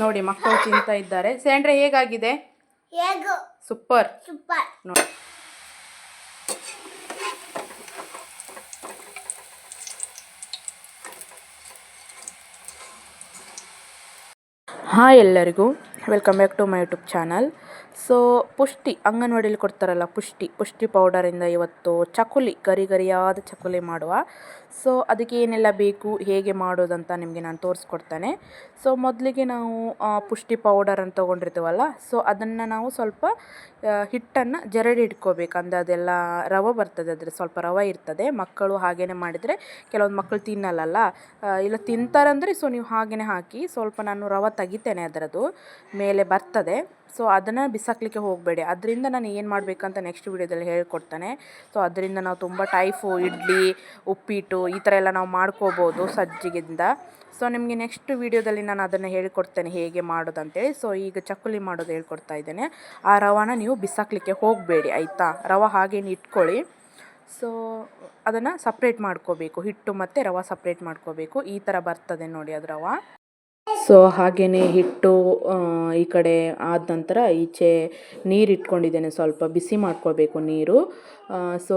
ನೋಡಿ ಮಕ್ಕಳು ತಿಂತಾ ಇದ್ದಾರೆ. ಸ್ಯಾಂಡ್ರೆ ಹೇಗಾಗಿದೆ? ಹೇಗು. ಸೂಪರ್. ಸೂಪರ್. ನೋಡಿ. ಹಾಯ್ ಎಲ್ಲರಿಗೂ. Welcome back to my YouTube channel. So ಪುಷ್ಟಿ, ಅಂಗನವಾಡಿಯಲ್ಲಿ ಕೊಡ್ತಾರಲ್ಲ ಪುಷ್ಟಿ. ಪುಷ್ಟಿ ಪೌಡರಿಂದ ಇವತ್ತು ಚಕುಲಿ ಗರಿ ಗರಿಯಾದ ಚಕುಲಿ ಮಾಡುವ. ಸೊ ಅದಕ್ಕೆ ಏನೆಲ್ಲ ಬೇಕು, ಹೇಗೆ ಮಾಡೋದಂತ ನಿಮಗೆ ನಾನು ತೋರಿಸ್ಕೊಡ್ತೇನೆ. ಸೊ ಮೊದಲಿಗೆ ನಾವು ಪುಷ್ಟಿ ಪುಷ್ಟಿ ಪೌಡರನ್ನು ತೊಗೊಂಡಿರ್ತೀವಲ್ಲ ಸೊ ಅದನ್ನು ನಾವು ಸ್ವಲ್ಪ ಹಿಟ್ಟನ್ನು ಜರಡಿ ಇಟ್ಕೋಬೇಕು. ಅಂದರೆ ಅದೆಲ್ಲ ರವೆ ಬರ್ತದೆ ಅದ್ರ ಸ್ವಲ್ಪ ರವೆ ಇರ್ತದೆ. ಮಕ್ಕಳು ಹಾಗೇ ಮಾಡಿದರೆ, ಕೆಲವೊಂದು ಮಕ್ಕಳು ತಿನ್ನಲ್ಲಲ್ಲ. ಇಲ್ಲ ತಿಂತಾರಂದರೆ ಸೊ ನೀವು ಹಾಗೇ ಹಾಕಿ, ಸ್ವಲ್ಪ ನಾನು ರವೆ ತೆಗಿತೇನೆ ಅದರದ್ದು. ಮೇಲೆ ಬರ್ತದೆ. ಸೊ ಅದನ್ನು ಬಿಸಾಕಲಿಕ್ಕೆ ಹೋಗಬೇಡಿ. ಅದರಿಂದ ನಾನು ಏನು ಮಾಡಬೇಕಂತ ನೆಕ್ಸ್ಟ್ ವೀಡಿಯೋದಲ್ಲಿ ಹೇಳ್ಕೊಡ್ತಾನೆ. ಸೊ ಅದರಿಂದ ನಾವು ತುಂಬ ಟೈಫು, ಇಡ್ಲಿ, ಉಪ್ಪಿಟ್ಟು ಈ ಥರ ಎಲ್ಲ ನಾವು ಮಾಡ್ಕೋಬೋದು ಸಜ್ಜಿಗಿಂದ. ಸೊ ನಿಮಗೆ ನೆಕ್ಸ್ಟ್ ವೀಡಿಯೋದಲ್ಲಿ ನಾನು ಅದನ್ನು ಹೇಳಿಕೊಡ್ತೇನೆ ಹೇಗೆ ಮಾಡೋದು ಅಂತೇಳಿ ಸೊ ಈಗ ಚಕ್ಕುಲಿ ಮಾಡೋದು ಹೇಳ್ಕೊಡ್ತಾ ಇದ್ದೇನೆ. ಆ ರವಾನ ನೀವು ಬಿಸಾಕಲಿಕ್ಕೆ ಹೋಗಬೇಡಿ, ಆಯಿತಾ? ರವ ಹಾಗೇನು ಇಟ್ಕೊಳ್ಳಿ. ಸೊ ಅದನ್ನು ಸಪ್ರೇಟ್ ಮಾಡ್ಕೋಬೇಕು. ಹಿಟ್ಟು ಮತ್ತು ರವೆ ಸಪ್ರೇಟ್ ಮಾಡ್ಕೋಬೇಕು. ಈ ಥರ ಬರ್ತದೆ ನೋಡಿ ಅದು ರವೆ. ಸೊ ಹಾಗೆಯೇ ಹಿಟ್ಟು ಈ ಕಡೆ ಆದ ನಂತರ ಈಚೆ ನೀರು ಇಟ್ಕೊಂಡಿದ್ದೇನೆ. ಸ್ವಲ್ಪ ಬಿಸಿ ಮಾಡ್ಕೋಬೇಕು ನೀರು. ಸೊ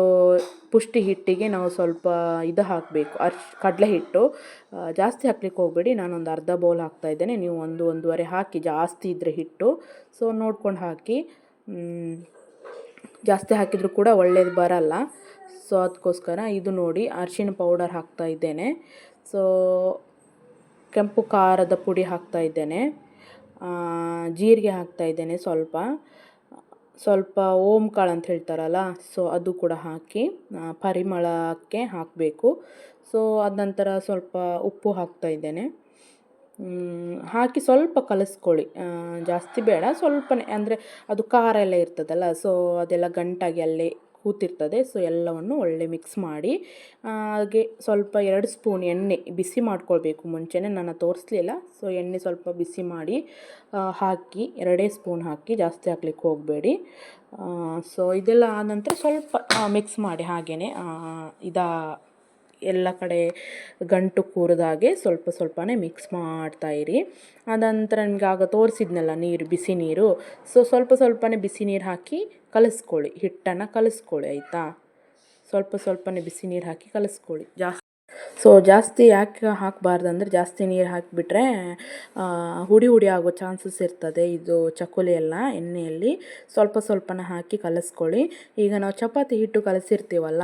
ಪುಷ್ಟಿ ಹಿಟ್ಟಿಗೆ ನಾವು ಸ್ವಲ್ಪ ಇದು ಹಾಕಬೇಕು. ಅರ್ಶ್, ಕಡಲೆ ಹಿಟ್ಟು. ಜಾಸ್ತಿ ಹಾಕ್ಲಿಕ್ಕೆ ಹೋಗಬೇಡಿ. ನಾನೊಂದು ಅರ್ಧ ಬೌಲ್ ಹಾಕ್ತಾ ಇದ್ದೇನೆ. ನೀವು ಒಂದು ಒಂದೂವರೆ ಹಾಕಿ, ಜಾಸ್ತಿ ಇದ್ದರೆ ಹಿಟ್ಟು. ಸೊ ನೋಡ್ಕೊಂಡು ಹಾಕಿ ಜಾಸ್ತಿ ಹಾಕಿದರೂ ಕೂಡ ಒಳ್ಳೇದು ಬರಲ್ಲ. ಸೊ ಅದಕ್ಕೋಸ್ಕರ ಇದು ನೋಡಿ ಅರಿಶಿಣ ಪೌಡರ್ ಹಾಕ್ತಾ ಇದ್ದೇನೆ. ಸೊ ಕೆಂಪು ಖಾರದ ಪುಡಿ ಹಾಕ್ತಾ ಇದ್ದೇನೆ. ಜೀರಿಗೆ ಹಾಕ್ತಾ ಇದ್ದೇನೆ ಸ್ವಲ್ಪ. ಸ್ವಲ್ಪ ಓಮ್ ಕಾಳು ಅಂತ ಹೇಳ್ತಾರಲ್ಲ, ಸೊ ಅದು ಕೂಡ ಹಾಕಿ ಪರಿಮಳಕ್ಕೆ ಹಾಕಬೇಕು. ಸೊ ಅದ ನಂತರ ಸ್ವಲ್ಪ ಉಪ್ಪು ಹಾಕ್ತಾ ಇದ್ದೇನೆ. ಹಾಕಿ ಸ್ವಲ್ಪ ಕಲಿಸ್ಕೊಳ್ಳಿ. ಜಾಸ್ತಿ ಬೇಡ, ಸ್ವಲ್ಪನೇ, ಅಂದರೆ ಅದು ಖಾರ ಎಲ್ಲ ಇರ್ತದಲ್ಲ, ಸೊ ಅದೆಲ್ಲ ಗಂಟಾಗಿ ಅಲ್ಲೇ ಕೂತಿರ್ತದೆ. ಸೊ ಎಲ್ಲವನ್ನು ಒಳ್ಳೆ ಮಿಕ್ಸ್ ಮಾಡಿ ಹಾಗೆ ಸ್ವಲ್ಪ ಎರಡು ಸ್ಪೂನ್ ಎಣ್ಣೆ ಬಿಸಿ ಮಾಡ್ಕೊಳ್ಬೇಕು. ಮುಂಚೆನೇ ನಾನು ತೋರಿಸ್ಲಿಲ್ಲ. ಸೊ ಎಣ್ಣೆ ಸ್ವಲ್ಪ ಬಿಸಿ ಮಾಡಿ ಹಾಕಿ, ಎರಡೇ ಸ್ಪೂನ್ ಹಾಕಿ ಜಾಸ್ತಿ ಹಾಕ್ಲಿಕ್ಕೆ ಹೋಗಬೇಡಿ. ಸೊ ಇದೆಲ್ಲ ಆದ ನಂತರ ಸ್ವಲ್ಪ ಮಿಕ್ಸ್ ಮಾಡಿ ಹಾಗೆಯೇ ಇದಾ ಎಲ್ಲ ಕಡೆ ಗಂಟು ಕೂರಿದಾಗೆ ಸ್ವಲ್ಪ ಸ್ವಲ್ಪನೇ ಮಿಕ್ಸ್ ಮಾಡ್ತಾ ಇರಿ. ಅದಂತರ ನಿಮ್ಗೆ ಆಗ ತೋರಿಸಿದ್ನಲ್ಲ ನೀರು, ಬಿಸಿ ನೀರು. ಸೊ ಸ್ವಲ್ಪ ಸ್ವಲ್ಪನೇ ಬಿಸಿ ನೀರು ಹಾಕಿ ಕಲಿಸ್ಕೊಳ್ಳಿ. ಹಿಟ್ಟನ್ನು ಕಲಿಸ್ಕೊಳ್ಳಿ, ಆಯಿತಾ? ಸ್ವಲ್ಪ ಸ್ವಲ್ಪನೇ ಬಿಸಿ ನೀರು ಹಾಕಿ ಕಲಿಸ್ಕೊಳ್ಳಿ. ಜಾಸ್ತಿ ಸೊ ಜಾಸ್ತಿ ಯಾಕೆ ಹಾಕಬಾರ್ದು ಅಂದರೆ ಜಾಸ್ತಿ ನೀರು ಹಾಕಿಬಿಟ್ರೆ ಹುಡಿ ಹುಡಿ ಆಗೋ ಚಾನ್ಸಸ್ ಇರ್ತದೆ. ಇದು ಚಕೋಲಿ ಎಲ್ಲ ಎಣ್ಣೆಯಲ್ಲಿ. ಸ್ವಲ್ಪ ಸ್ವಲ್ಪನ ಹಾಕಿ ಕಲಿಸ್ಕೊಳ್ಳಿ. ಈಗ ನಾವು ಚಪಾತಿ ಹಿಟ್ಟು ಕಲಸಿರ್ತೀವಲ್ಲ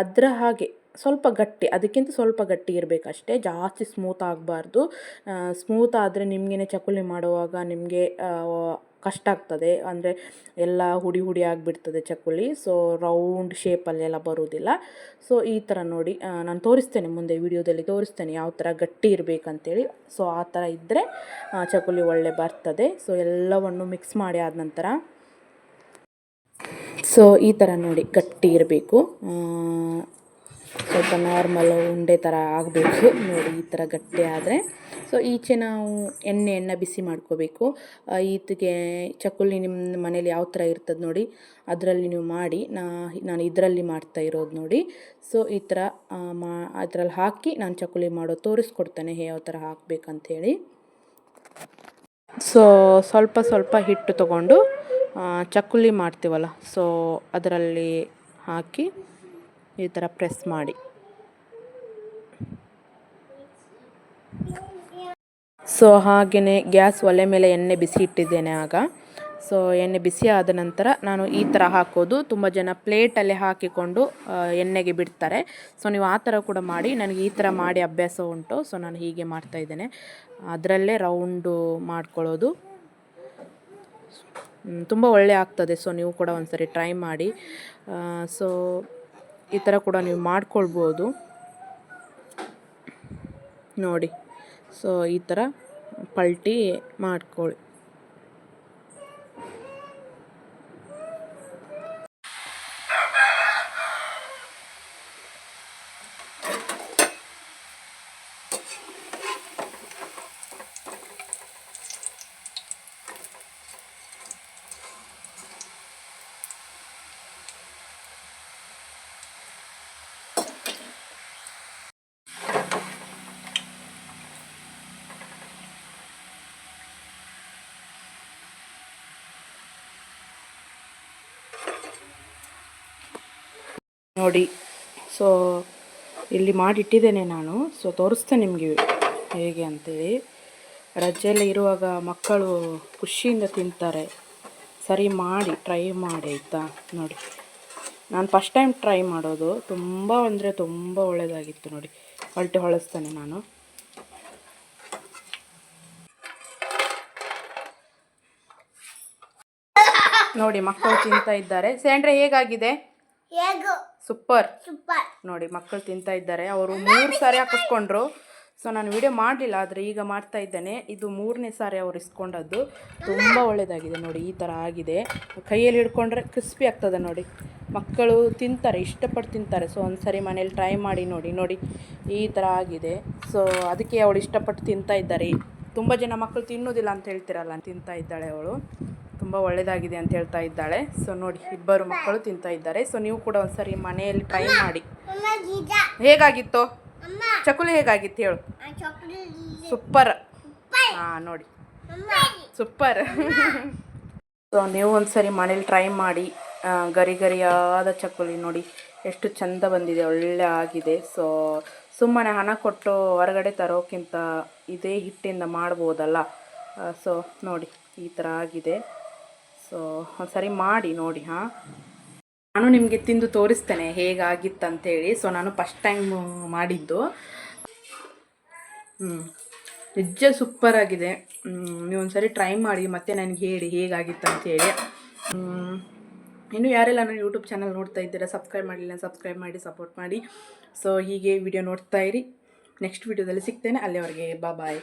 ಅದರ ಹಾಗೆ ಸ್ವಲ್ಪ ಗಟ್ಟಿ, ಅದಕ್ಕಿಂತ ಸ್ವಲ್ಪ ಗಟ್ಟಿ ಇರಬೇಕಷ್ಟೇ, ಜಾಸ್ತಿ ಸ್ಮೂತ್ ಆಗಬಾರ್ದು. ಸ್ಮೂತ್ ಆದರೆ ನಿಮಗೇನೆ ಚಕ್ಕುಲಿ ಮಾಡುವಾಗ ನಿಮಗೆ ಕಷ್ಟ ಆಗ್ತದೆ. ಅಂದರೆ ಎಲ್ಲ ಹುಡಿ ಹುಡಿ ಆಗಿಬಿಡ್ತದೆ ಚಕ್ಕುಲಿ ಸೊ ರೌಂಡ್ ಶೇಪಲ್ಲೆಲ್ಲ ಬರೋದಿಲ್ಲ. ಸೊ ಈ ಥರ ನೋಡಿ ನಾನು ತೋರಿಸ್ತೇನೆ ಮುಂದೆ ವಿಡಿಯೋದಲ್ಲಿ, ತೋರಿಸ್ತೇನೆ ಯಾವ ಥರ ಗಟ್ಟಿ ಇರಬೇಕಂತೇಳಿ. ಸೊ ಆ ಥರ ಇದ್ದರೆ ಚಕ್ಕುಲಿ ಒಳ್ಳೆ ಬರ್ತದೆ. ಸೊ ಎಲ್ಲವನ್ನು ಮಿಕ್ಸ್ ಮಾಡಿ ಆದ ನಂತರ ಸೊ ಈ ಥರ ನೋಡಿ ಗಟ್ಟಿ ಇರಬೇಕು. ಸ್ವಲ್ಪ ನಾರ್ಮಲ್ ಉಂಡೆ ಥರ ಆಗಬೇಕು. ನೋಡಿ, ಈ ಥರ ಗಟ್ಟಿ ಆದರೆ. ಸೊ ಈಚೆ ನಾವು ಎಣ್ಣೆಯನ್ನು ಬಿಸಿ ಮಾಡ್ಕೋಬೇಕು. ಈತಿಗೆ ಚಕ್ಕುಲಿ ನಿಮ್ಮ ಮನೇಲಿ ಯಾವ ಥರ ಇರ್ತದೆ ನೋಡಿ, ಅದರಲ್ಲಿ ನೀವು ಮಾಡಿ, ನಾ, ನಾನು ಇದರಲ್ಲಿ ಮಾಡ್ತಾ ಇರೋದು ನೋಡಿ. ಸೊ ಈ ಥರ ಮಾ, ಅದರಲ್ಲಿ ಹಾಕಿ ನಾನು ಚಕ್ಕುಲಿ ಮಾಡೋ ತೋರಿಸ್ಕೊಡ್ತೇನೆ ಯಾವ ಥರ ಹಾಕಬೇಕಂಥೇಳಿ ಸೊ ಸ್ವಲ್ಪ ಸ್ವಲ್ಪ ಹಿಟ್ಟು ತಗೊಂಡು ಚಕ್ಕುಲಿ ಮಾಡ್ತೀವಲ್ಲ ಸೊ ಅದರಲ್ಲಿ ಹಾಕಿ ಈ ಥರ ಪ್ರೆಸ್ ಮಾಡಿ. ಸೊ ಹಾಗೆಯೇ ಗ್ಯಾಸ್ ಒಲೆ ಮೇಲೆ ಎಣ್ಣೆ ಬಿಸಿ ಇಟ್ಟಿದ್ದೇನೆ ಆಗ. ಸೊ, ಎಣ್ಣೆ ಬಿಸಿ ಆದ ನಂತರ ನಾನು ಈ ಥರ ಹಾಕೋದು. ತುಂಬ ಜನ ಪ್ಲೇಟಲ್ಲಿ ಹಾಕಿಕೊಂಡು ಎಣ್ಣೆಗೆ ಬಿಡ್ತಾರೆ. ಸೊ, ನೀವು ಆ ಥರ ಕೂಡ ಮಾಡಿ. ನನಗೆ ಈ ಥರ ಮಾಡಿ ಅಭ್ಯಾಸ ಉಂಟು. ಸೊ, ನಾನು ಹೀಗೆ ಮಾಡ್ತಾ ಇದ್ದೇನೆ. ಅದರಲ್ಲೇ ರೌಂಡು ಮಾಡ್ಕೊಳ್ಳೋದು. ತುಂಬ ಒಳ್ಳೆ ಆಗ್ತದೆ. ಸೊ, ನೀವು ಕೂಡ ಒಂದ್ಸರಿ ಟ್ರೈ ಮಾಡಿ. ಸೊ ಈ ಥರ ಕೂಡ ನೀವು ಮಾಡ್ಕೊಳ್ಬೋದು. ನೋಡಿ. ಸೊ ಈ ಥರ ಪಲ್ಟಿ ಮಾಡ್ಕೊಳ್ಳಿ. ನೋಡಿ. ಸೊ ಇಲ್ಲಿ ಮಾಡಿಟ್ಟಿದ್ದೇನೆ ನಾನು. ಸೊ ತೋರಿಸ್ತೇನೆ ನಿಮಗೆ ಹೇಗೆ ಅಂತೇಳಿ. ರಜೆಯಲ್ಲಿ ಇರುವಾಗ ಮಕ್ಕಳು ಖುಷಿಯಿಂದ ತಿಂತಾರೆ. ಸರಿ ಮಾಡಿ ಟ್ರೈ ಮಾಡಿ ಆಯಿತಾ? ನೋಡಿ. ನಾನು ಫಸ್ಟ್ ಟೈಮ್ ಟ್ರೈ ಮಾಡೋದು. ತುಂಬ ಅಂದರೆ ತುಂಬ ಒಳ್ಳೆಯದಾಗಿತ್ತು ನೋಡಿ. ಹೊಲ್ಟೆ ಹೊಳಸ್ತೇನೆ ನಾನು. ನೋಡಿ, ಮಕ್ಕಳು ತಿಂತಾ ಇದ್ದಾರೆ. ಸ್ಯಾಂಡ್ರೆ, ಹೇಗಾಗಿದೆ? ಹೇಗೋ. ಸೂಪರ್ ಸೂಪರ್ ನೋಡಿ ಮಕ್ಕಳು ತಿಂತಾ ಇದ್ದಾರೆ. ಅವರು ಮೂರು ಸಾರಿ ಹಾಕಿಸ್ಕೊಂಡ್ರು. ಸೊ ನಾನು ವಿಡಿಯೋ ಮಾಡಲಿಲ್ಲ ಆದರೆ ಈಗ ಮಾಡ್ತಾ ಇದ್ದೇನೆ. ಇದು ಮೂರನೇ ಸಾರಿ ಅವ್ರು ಇಸ್ಕೊಂಡದ್ದು. ತುಂಬ ಒಳ್ಳೆಯದಾಗಿದೆ ನೋಡಿ ಈ ಥರ ಆಗಿದೆ. ಕೈಯಲ್ಲಿ ಹಿಡ್ಕೊಂಡ್ರೆ ಕ್ರಿಸ್ಪಿ ಆಗ್ತದೆ ನೋಡಿ. ಮಕ್ಕಳು ತಿಂತಾರೆ ಇಷ್ಟಪಟ್ಟು ತಿಂತಾರೆ. ಸೊ ಒಂದು ಸರಿ ಮನೇಲಿ ಟ್ರೈ ಮಾಡಿ ನೋಡಿ ನೋಡಿ. ಈ ಥರ ಆಗಿದೆ. ಸೊ ಅದಕ್ಕೆ ಅವಳು ಇಷ್ಟಪಟ್ಟು ತಿಂತಾ ಇದ್ದಾರೆ. ತುಂಬ ಜನ ಮಕ್ಕಳು ತಿನ್ನೋದಿಲ್ಲ ಅಂತ ಹೇಳ್ತಿರಲ್ಲ ತಿಂತಾ ಇದ್ದಾಳೆ ಅವಳು. ತುಂಬ ಒಳ್ಳೆಯದಾಗಿದೆ ಅಂತ ಹೇಳ್ತಾ ಇದ್ದಾಳೆ. ಸೊ ನೋಡಿ ಇಬ್ಬರು ಮಕ್ಕಳು ತಿಂತಾ ಇದ್ದಾರೆ. ಸೊ ನೀವು ಕೂಡ ಒಂದ್ಸರಿ ಮನೆಯಲ್ಲಿ ಟ್ರೈ ಮಾಡಿ. ಹೇಗಾಗಿತ್ತು? ಚಕುಲಿ ಹೇಗಾಗಿತ್ತು ಹೇಳು. ಸೂಪರ್ ಹಾಂ ನೋಡಿ. ಸೂಪರ್ ಸೊ ನೀವು ಒಂದ್ಸರಿ ಮನೇಲಿ ಟ್ರೈ ಮಾಡಿ. ಗರಿ ಗರಿಯಾದ ಚಕ್ಕುಲಿ ನೋಡಿ. ಎಷ್ಟು ಚಂದ ಬಂದಿದೆ ಒಳ್ಳೆ ಆಗಿದೆ. ಸೊ ಸುಮ್ಮನೆ ಹಣ ಕೊಟ್ಟು ಹೊರಗಡೆ ತರೋಕ್ಕಿಂತ ಇದೇ ಹಿಟ್ಟಿಂದ ಮಾಡ್ಬೋದಲ್ಲ. ಸೊ ನೋಡಿ ಈ ಥರ ಆಗಿದೆ. ಸೊ ಒಂದ್ಸರಿ ಮಾಡಿ ನೋಡಿ, ಹಾಂ. ನಾನು ನಿಮಗೆ ತಿಂದು ತೋರಿಸ್ತೇನೆ ಹೇಗಾಗಿತ್ತಂತೇಳಿ. ಸೊ ನಾನು ಫಸ್ಟ್ ಟೈಮ್ ಮಾಡಿದ್ದು. ಹ್ಞೂ ನಿಜ ಸೂಪರ್ ಆಗಿದೆ. ಒಂದು ನೀವು ಒಂದ್ಸರಿ ಟ್ರೈ ಮಾಡಿ, ಮತ್ತೆ ನನಗೆ ಹೇಳಿ ಹೇಗಾಗಿತ್ತಂತೇಳಿ. ಇನ್ನು ಯಾರೆಲ್ಲ ನನ್ನ ಯೂಟ್ಯೂಬ್ ಚಾನಲ್ ನೋಡ್ತಾ ಇದ್ದೀರಾ ಸಬ್ಸ್ಕ್ರೈಬ್ ಮಾಡಿಲ್ಲ ಸಬ್ಸ್ಕ್ರೈಬ್ ಮಾಡಿ ಸಪೋರ್ಟ್ ಮಾಡಿ. ಸೊ ಹೀಗೆ ವಿಡಿಯೋ ನೋಡ್ತಾ ಇರಿ. ನೆಕ್ಸ್ಟ್ ವಿಡಿಯೋದಲ್ಲಿ ಸಿಗ್ತೇನೆ. ಅಲ್ಲಿವರೆಗೆ ಬಾಯ್